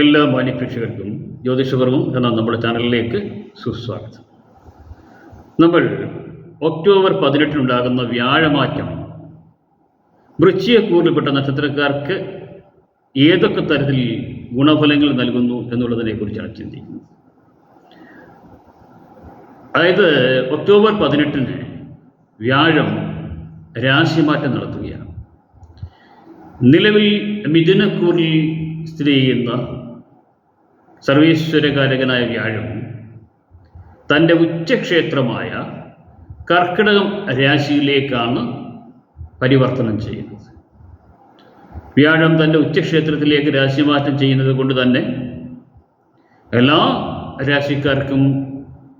എല്ലാ മാന്യപ്രേക്ഷകർക്കും ജ്യോതിഷപർവം എന്ന നമ്മുടെ ചാനലിലേക്ക് സുസ്വാഗതം. നമ്മൾ ഒക്ടോബർ പതിനെട്ടിനുണ്ടാകുന്ന വ്യാഴമാറ്റം വൃശ്ചികക്കൂറിൽപ്പെട്ട നക്ഷത്രക്കാർക്ക് ഏതൊക്കെ തരത്തിൽ ഗുണഫലങ്ങൾ നൽകുന്നു എന്നുള്ളതിനെ കുറിച്ചാണ് ചിന്തിക്കുന്നത്. അതായത് ഒക്ടോബർ പതിനെട്ടിന് വ്യാഴം രാശിമാറ്റം നടത്തുകയാണ്. നിലവിൽ മിഥുനക്കൂറിൽ സ്ഥിതി ചെയ്യുന്ന സർവീശ്വരകാരകനായ വ്യാഴം തന്റെ ഉച്ചക്ഷേത്രമായ കർക്കിടകം രാശിയിലേക്കാണ് പരിവർത്തനം ചെയ്യുന്നത്. വ്യാഴം തന്റെ ഉച്ചക്ഷേത്രത്തിലേക്ക് രാശിമാറ്റം ചെയ്യുന്നത് കൊണ്ട് തന്നെ എല്ലാ രാശിക്കാർക്കും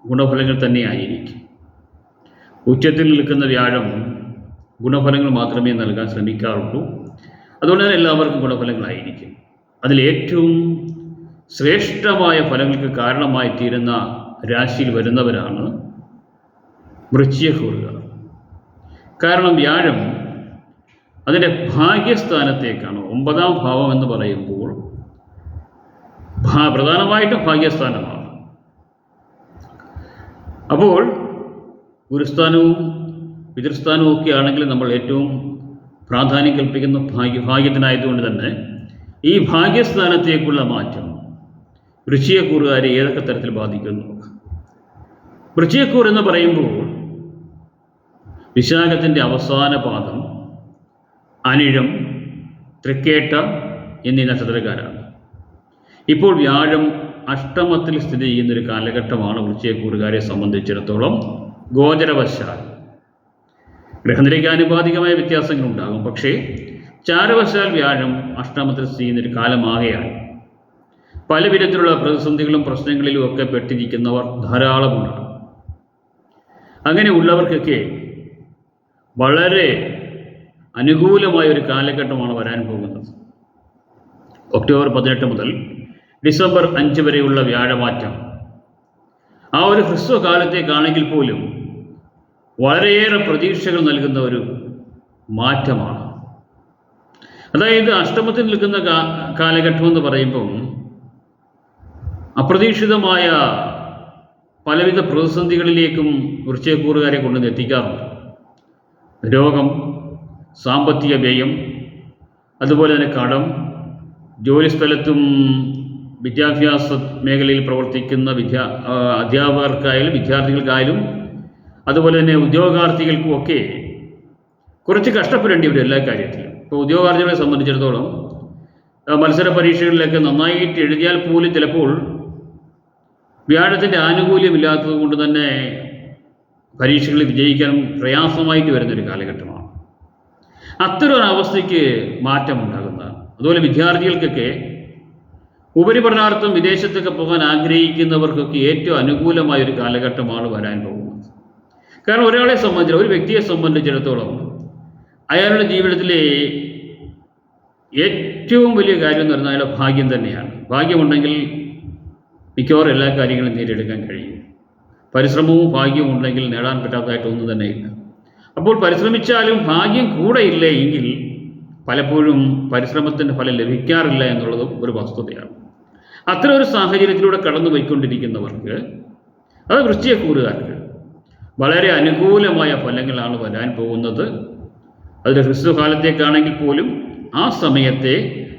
ഗുണഫലങ്ങൾ തന്നെയായിരിക്കും. ഉച്ചത്തിൽ നിൽക്കുന്ന വ്യാഴം ഗുണഫലങ്ങൾ മാത്രമേ നൽകാൻ ശ്രമിക്കാറുള്ളൂ. അതുകൊണ്ട് തന്നെ എല്ലാവർക്കും ഗുണഫലങ്ങളായിരിക്കും. അതിൽ ഏറ്റവും ശ്രേഷ്ഠമായ ഫലങ്ങൾക്ക് കാരണമായി തീരുന്ന രാശിയിൽ വരുന്നവരാണ് വൃശ്ചികക്കൂറുകാർ കാരണം വ്യാഴം അതിന്റെ ഭാഗ്യസ്ഥാനത്തേക്കാണ്. ഒമ്പതാം ഭാവം എന്ന് പറയുമ്പോൾ പ്രധാനമായിട്ടും ഭാഗ്യസ്ഥാനമാണ്. അപ്പോൾ ഗുരുസ്ഥാനവും പിതൃസ്ഥാനവും ഒക്കെ ആണെങ്കിൽ നമ്മൾ ഏറ്റവും പ്രാധാന്യം കൽപ്പിക്കുന്ന ഭാഗ്യ ഭാഗ്യത്തിനായതുകൊണ്ട് തന്നെ ഈ ഭാഗ്യസ്ഥാനത്തേക്കുള്ള മാറ്റം വൃശ്ചികക്കൂറുകാരെ ഏതൊക്കെ തരത്തിൽ ബാധിക്കുന്നു? വൃശ്ചികക്കൂർ എന്ന് പറയുമ്പോൾ വിശാഖത്തിന്റെ അവസാന പാദം അനിഴം തൃക്കേട്ട എന്നീ നക്ഷത്രക്കാരാണ്. ഇപ്പോൾ വ്യാഴം അഷ്ടമത്തിൽ സ്ഥിതി ചെയ്യുന്നൊരു കാലഘട്ടമാണ് വൃശ്ചികക്കൂറുകാരെ സംബന്ധിച്ചിടത്തോളം ഗോചരവശാൽ. ഗ്രഹനിലയ്ക്ക് ആനുപാതികമായ വ്യത്യാസങ്ങളുണ്ടാകും പക്ഷേ ചാരവശാൽ വ്യാഴം അഷ്ടമത്തിൽ സ്ഥിതി ചെയ്യുന്നൊരു കാലമാകയാൽ പല വിധത്തിലുള്ള പ്രതിസന്ധികളും പ്രശ്നങ്ങളിലും ഒക്കെ പെട്ടിരിക്കുന്നവർ ധാരാളമുണ്ട്. അങ്ങനെ ഉള്ളവർക്കൊക്കെ വളരെ അനുകൂലമായ ഒരു കാലഘട്ടമാണ് വരാൻ പോകുന്നത്. ഒക്ടോബർ പതിനെട്ട് മുതൽ ഡിസംബർ അഞ്ച് വരെയുള്ള വ്യാഴമാറ്റം. ആ ഒരു ഹ്രസ്വകാലത്തേക്കാണെങ്കിൽ പോലും വളരെയേറെ പ്രതീക്ഷകൾ നൽകുന്ന ഒരു മാറ്റമാണ്. അതായത് അഷ്ടമത്തിൽ നിൽക്കുന്ന കാലഘട്ടം എന്ന് പറയുമ്പം അപ്രതീക്ഷിതമായ പലവിധ പ്രതിസന്ധികളിലേക്കും വൃശ്ചയക്കൂറുകാരെ കൊണ്ടുവന്ന് എത്തിക്കാറുണ്ട്. രോഗം സാമ്പത്തിക വ്യയം അതുപോലെ തന്നെ കടം ജോലിസ്ഥലത്തും വിദ്യാഭ്യാസ മേഖലയിൽ പ്രവർത്തിക്കുന്ന വിദ്യാ അധ്യാപകർക്കായാലും വിദ്യാർത്ഥികൾക്കായാലും അതുപോലെ തന്നെ ഉദ്യോഗാർത്ഥികൾക്കും ഒക്കെ കുറച്ച് കഷ്ടപ്പെടേണ്ടി വരും എല്ലാ കാര്യത്തിലും. ഇപ്പോൾ ഉദ്യോഗാർത്ഥികളെ സംബന്ധിച്ചിടത്തോളം മത്സര പരീക്ഷകളിലൊക്കെ നന്നായിട്ട് എഴുതിയാൽ പോലും ചിലപ്പോൾ വ്യാഴത്തിന്റെ ആനുകൂല്യമില്ലാത്തത് കൊണ്ട് തന്നെ പരീക്ഷകളിൽ വിജയിക്കാനും പ്രയാസമായിട്ട് വരുന്നൊരു കാലഘട്ടമാണ്. അത്തരം ഒരു അവസ്ഥയ്ക്ക് മാറ്റമുണ്ടാകുന്നതാണ് അതുപോലെ വിദ്യാർത്ഥികൾക്കൊക്കെ ഉപരിപഠനാർത്ഥം വിദേശത്തൊക്കെ പോകാൻ ആഗ്രഹിക്കുന്നവർക്കൊക്കെ ഏറ്റവും അനുകൂലമായ ഒരു കാലഘട്ടമാണ് വരാൻ പോകുന്നത്. കാരണം ഒരാളെ സംബന്ധിച്ച് ഒരു വ്യക്തിയെ സംബന്ധിച്ചിടത്തോളം അയാളുടെ ജീവിതത്തിലെ ഏറ്റവും വലിയ കാര്യം എന്ന് പറഞ്ഞാൽ അയാളുടെ ഭാഗ്യം തന്നെയാണ്. ഭാഗ്യമുണ്ടെങ്കിൽ മിക്കവാറും എല്ലാ കാര്യങ്ങളും നേടിയെടുക്കാൻ കഴിയും. പരിശ്രമവും ഭാഗ്യവും ഉണ്ടെങ്കിൽ നേടാൻ പറ്റാത്തതായിട്ടൊന്നും ഇല്ല. അപ്പോൾ പരിശ്രമിച്ചാലും ഭാഗ്യം കൂടെ ഇല്ല എങ്കിൽ പലപ്പോഴും പരിശ്രമത്തിന്റെ ഫലം ലഭിക്കാറില്ല എന്നുള്ളതും ഒരു വസ്തുതയാണ്. അത്തരം ഒരു സാഹചര്യത്തിലൂടെ കടന്നു പോയിക്കൊണ്ടിരിക്കുന്നവർക്ക് അത് വൃശ്ചികക്കൂറുകാർക്ക് വളരെ അനുകൂലമായ ഫലങ്ങളാണ് വരാൻ പോകുന്നത്. അതിന്റെ ഹ്രസ്വകാലത്തേക്കാണെങ്കിൽ പോലും ആ സമയത്തെ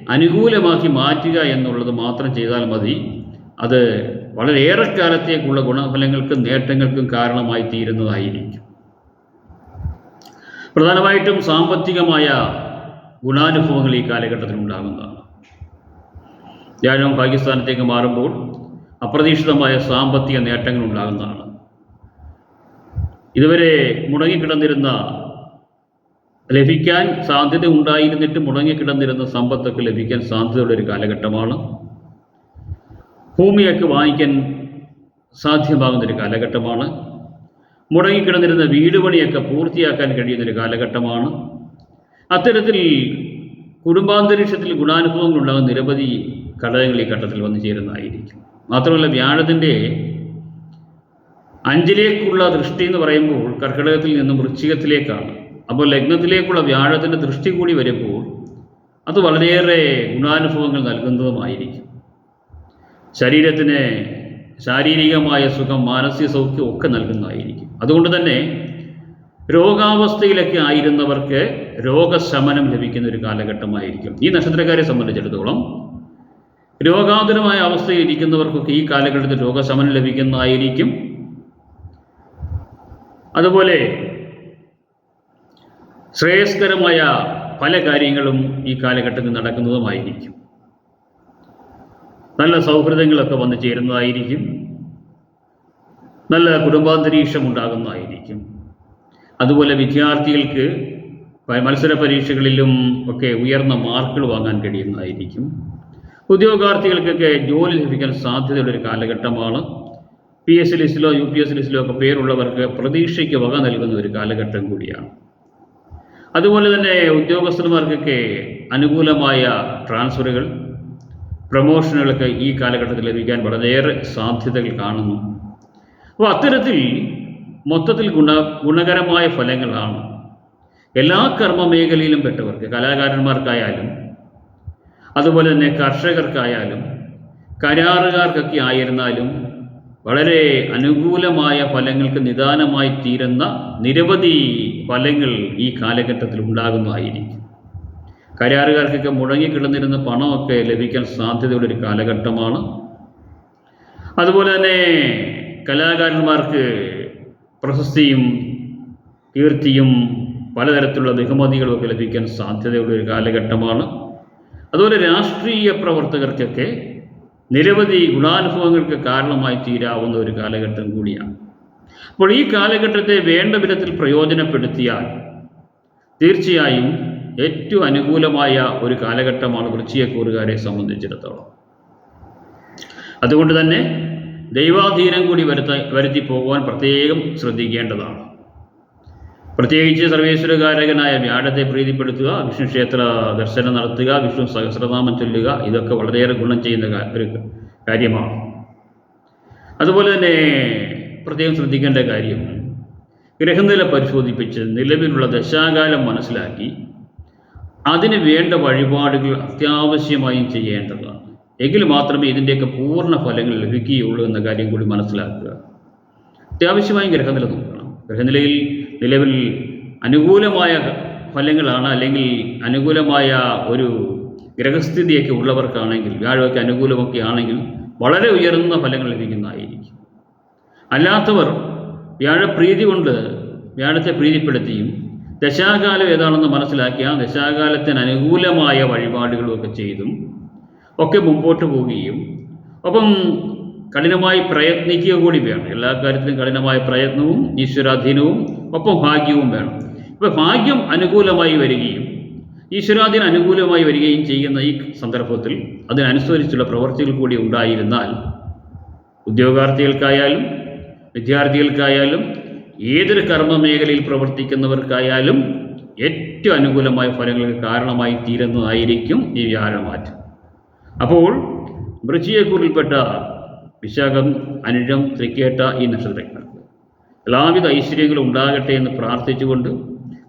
അനുകൂലമാക്കി മാറ്റുക എന്നുള്ളത് മാത്രം ചെയ്താൽ മതി. അത് വളരെയേറെ ഏറെക്കാലത്തേക്കുള്ള ഗുണഫലങ്ങൾക്കും നേട്ടങ്ങൾക്കും കാരണമായി തീരുന്നതായിരിക്കും. പ്രധാനമായിട്ടും സാമ്പത്തികമായ ഗുണാനുഭവങ്ങൾ ഈ കാലഘട്ടത്തിൽ ഉണ്ടാകുന്നതാണ്. വ്യാഴം പാകിസ്ഥാനത്തേക്ക് മാറുമ്പോൾ അപ്രതീക്ഷിതമായ സാമ്പത്തിക നേട്ടങ്ങൾ ഉണ്ടാകുന്നതാണ്. ഇതുവരെ മുടങ്ങിക്കിടന്നിരുന്ന ലഭിക്കാൻ സാധ്യത ഉണ്ടായിരുന്നിട്ട് മുടങ്ങിക്കിടന്നിരുന്ന സമ്പത്തൊക്കെ ലഭിക്കാൻ സാധ്യതയുള്ള ഒരു കാലഘട്ടമാണ്. ഭൂമിയൊക്കെ വാങ്ങിക്കാൻ സാധ്യമാകുന്നൊരു കാലഘട്ടമാണ്. മുടങ്ങിക്കിടന്നിരുന്ന വീട് പണിയൊക്കെ പൂർത്തിയാക്കാൻ കഴിയുന്നൊരു കാലഘട്ടമാണ്. അത്തരത്തിൽ കുടുംബാന്തരീക്ഷത്തിൽ ഗുണാനുഭവങ്ങൾ ഉണ്ടാകുന്ന നിരവധി ഘടകങ്ങൾ ഈ ഘട്ടത്തിൽ വന്നു ചേരുന്നതായിരിക്കും. മാത്രമല്ല വ്യാഴത്തിന്റെ അഞ്ചിലേക്കുള്ള ദൃഷ്ടി എന്ന് പറയുമ്പോൾ കർക്കിടകത്തിൽ നിന്നും വൃശ്ചികത്തിലേക്കാണ്. അപ്പോൾ ലഗ്നത്തിലേക്കുള്ള വ്യാഴത്തിന്റെ ദൃഷ്ടി കൂടി വരുമ്പോൾ അത് വളരെയേറെ ഗുണാനുഭവങ്ങൾ നൽകുന്നതുമായിരിക്കും. ശരീരത്തിന് ശാരീരികമായ സുഖം മാനസിക സൗഖ്യം ഒക്കെ നൽകുന്നതായിരിക്കും. അതുകൊണ്ട് തന്നെ രോഗാവസ്ഥയിലൊക്കെ ആയിരുന്നവർക്ക് രോഗശമനം ലഭിക്കുന്ന ഒരു കാലഘട്ടമായിരിക്കും. ഈ നക്ഷത്രക്കാരെ സംബന്ധിച്ചിടത്തോളം രോഗാതുരമായ അവസ്ഥയിൽ ഇരിക്കുന്നവർക്കൊക്കെ ഈ കാലഘട്ടത്തിൽ രോഗശമനം ലഭിക്കുന്നതായിരിക്കും. അതുപോലെ ശ്രേയസ്കരമായ പല കാര്യങ്ങളും ഈ കാലഘട്ടത്തിൽ നടക്കുന്നതുമായിരിക്കും. നല്ല സൗഹൃദങ്ങളൊക്കെ വന്നു ചേരുന്നതായിരിക്കും. നല്ല കുടുംബാന്തരീക്ഷം ഉണ്ടാകുന്നതായിരിക്കും അതുപോലെ വിദ്യാർത്ഥികൾക്ക് മത്സര പരീക്ഷകളിലും ഒക്കെ ഉയർന്ന മാർക്കുകൾ വാങ്ങാൻ കഴിയുന്നതായിരിക്കും. ഉദ്യോഗാർത്ഥികൾക്കൊക്കെ ജോലി ലഭിക്കാൻ സാധ്യതയുള്ള ഒരു കാലഘട്ടമാണ്. പി എസ് ലിസ്റ്റിലോ യു പി എസ് ലിസ്റ്റിലോ ഒക്കെ പേരുള്ളവർക്ക് പ്രതീക്ഷയ്ക്ക് വക നൽകുന്ന ഒരു കാലഘട്ടം കൂടിയാണ്. അതുപോലെ തന്നെ ഉദ്യോഗസ്ഥന്മാർക്കൊക്കെ അനുകൂലമായ ട്രാൻസ്ഫറുകൾ പ്രമോഷനുകളൊക്കെ ഈ കാലഘട്ടത്തിൽ ലഭിക്കാൻ വളരെയേറെ സാധ്യതകൾ കാണുന്നു. അപ്പോൾ അത്തരത്തിൽ മൊത്തത്തിൽ ഗുണ ഗുണകരമായ ഫലങ്ങളാണ് എല്ലാ കർമ്മ മേഖലയിലും പെട്ടവർക്ക് കലാകാരന്മാർക്കായാലും അതുപോലെ തന്നെ കർഷകർക്കായാലും കരാറുകാർക്കൊക്കെ ആയിരുന്നാലും വളരെ അനുകൂലമായ ഫലങ്ങൾക്ക് നിദാനമായി തീരുന്ന നിരവധി ഫലങ്ങൾ ഈ കാലഘട്ടത്തിൽ ഉണ്ടാകുന്നതായിരിക്കും കരാറുകാർക്കൊക്കെ മുടങ്ങിക്കിടന്നിരുന്ന പണമൊക്കെ ലഭിക്കാൻ സാധ്യതയുള്ള ഒരു കാലഘട്ടമാണ്. അതുപോലെ തന്നെ കലാകാരന്മാർക്ക് പ്രശസ്തിയും കീർത്തിയും പലതരത്തിലുള്ള ബഹുമതികളൊക്കെ ലഭിക്കാൻ സാധ്യതയുള്ള ഒരു കാലഘട്ടമാണ്. അതുപോലെ രാഷ്ട്രീയ പ്രവർത്തകർക്കൊക്കെ നിരവധി ഗുണാനുഭവങ്ങൾക്ക് കാരണമായി തീരാവുന്ന ഒരു കാലഘട്ടം കൂടിയാണ്. അപ്പോൾ ഈ കാലഘട്ടത്തെ വേണ്ട വിധത്തിൽ പ്രയോജനപ്പെടുത്തിയാൽ തീർച്ചയായും ഏറ്റവും അനുകൂലമായ ഒരു കാലഘട്ടമാണ് വൃശ്ചികക്കൂറുകാരെ സംബന്ധിച്ചിടത്തോളം. അതുകൊണ്ട് തന്നെ ദൈവാധീനം കൂടി വരുത്ത വരുത്തി പോകുവാൻ പ്രത്യേകം ശ്രദ്ധിക്കേണ്ടതാണ്. പ്രത്യേകിച്ച് സർവേശ്വരകാരകനായ വ്യാഴത്തെ പ്രീതിപ്പെടുത്തുക വിഷ്ണു ക്ഷേത്ര ദർശനം നടത്തുക വിഷ്ണു സഹസ്രനാമം ചൊല്ലുക ഇതൊക്കെ വളരെയേറെ ഗുണം ചെയ്യുന്ന ഒരു കാര്യമാണ്. അതുപോലെ തന്നെ പ്രത്യേകം ശ്രദ്ധിക്കേണ്ട കാര്യം ഗ്രഹനില പരിശോധിപ്പിച്ച് നിലവിലുള്ള ദശാകാലം മനസ്സിലാക്കി അതിന് വേണ്ട വഴിപാടുകൾ അത്യാവശ്യമായും ചെയ്യേണ്ടതാണ്. എങ്കിൽ മാത്രമേ ഇതിന്റെയൊക്കെ പൂർണ ഫലങ്ങൾ ലഭിക്കുകയുള്ളൂ എന്ന കാര്യം കൂടി മനസ്സിലാക്കുക. അത്യാവശ്യമായും ഗ്രഹനില നോക്കണം. ഗ്രഹനിലയിൽ നിലവിൽ അനുകൂലമായ ഫലങ്ങളാണ് അല്ലെങ്കിൽ അനുകൂലമായ ഒരു ഗ്രഹസ്ഥിതിയൊക്കെ ഉള്ളവർക്കാണെങ്കിൽ വ്യാഴമൊക്കെ അനുകൂലമൊക്കെ ആണെങ്കിൽ വളരെ ഉയർന്ന ഫലങ്ങൾ ലഭിക്കുന്നതായിരിക്കും. അല്ലാത്തവർ വ്യാഴപ്രീതി കൊണ്ട് വ്യാഴത്തെ പ്രീതിപ്പെടുത്തിയും ദശാകാലം ഏതാണെന്ന് മനസ്സിലാക്കി ആ ദശാകാലത്തിന് അനുകൂലമായ വഴിപാടുകളുമൊക്കെ ചെയ്തും ഒക്കെ മുമ്പോട്ട് പോവുകയും ഒപ്പം കഠിനമായി പ്രയത്നിക്കുക കൂടി വേണം. എല്ലാ കാര്യത്തിലും കഠിനമായ പ്രയത്നവും ഈശ്വരാധീനവും ഒപ്പം ഭാഗ്യവും വേണം. ഇപ്പോൾ ഭാഗ്യം അനുകൂലമായി വരികയും ഈശ്വരാധീനം അനുകൂലമായി വരികയും ചെയ്യുന്ന ഈ സന്ദർഭത്തിൽ അതിനനുസരിച്ചുള്ള പ്രവർത്തികൾ കൂടി ഉണ്ടായിരുന്നാൽ ഉദ്യോഗാർത്ഥികൾക്കായാലും വിദ്യാർത്ഥികൾക്കായാലും ഏതൊരു കർമ്മ മേഖലയിൽ പ്രവർത്തിക്കുന്നവർക്കായാലും ഏറ്റവും അനുകൂലമായ ഫലങ്ങൾക്ക് കാരണമായി തീരുന്നതായിരിക്കും ഈ വ്യാഴമാറ്റം അപ്പോൾ വൃശ്ചികക്കൂറിൽപ്പെട്ട വിശാഖം അനുജം തൃക്കേട്ട ഈ നക്ഷത്രങ്ങൾക്ക് എല്ലാവിധ ഐശ്വര്യങ്ങളും ഉണ്ടാകട്ടെ എന്ന് പ്രാർത്ഥിച്ചുകൊണ്ട്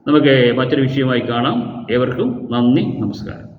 നമുക്ക് മറ്റൊരു വിഷയമായി കാണാം. ഏവർക്കും നന്ദി നമസ്കാരം.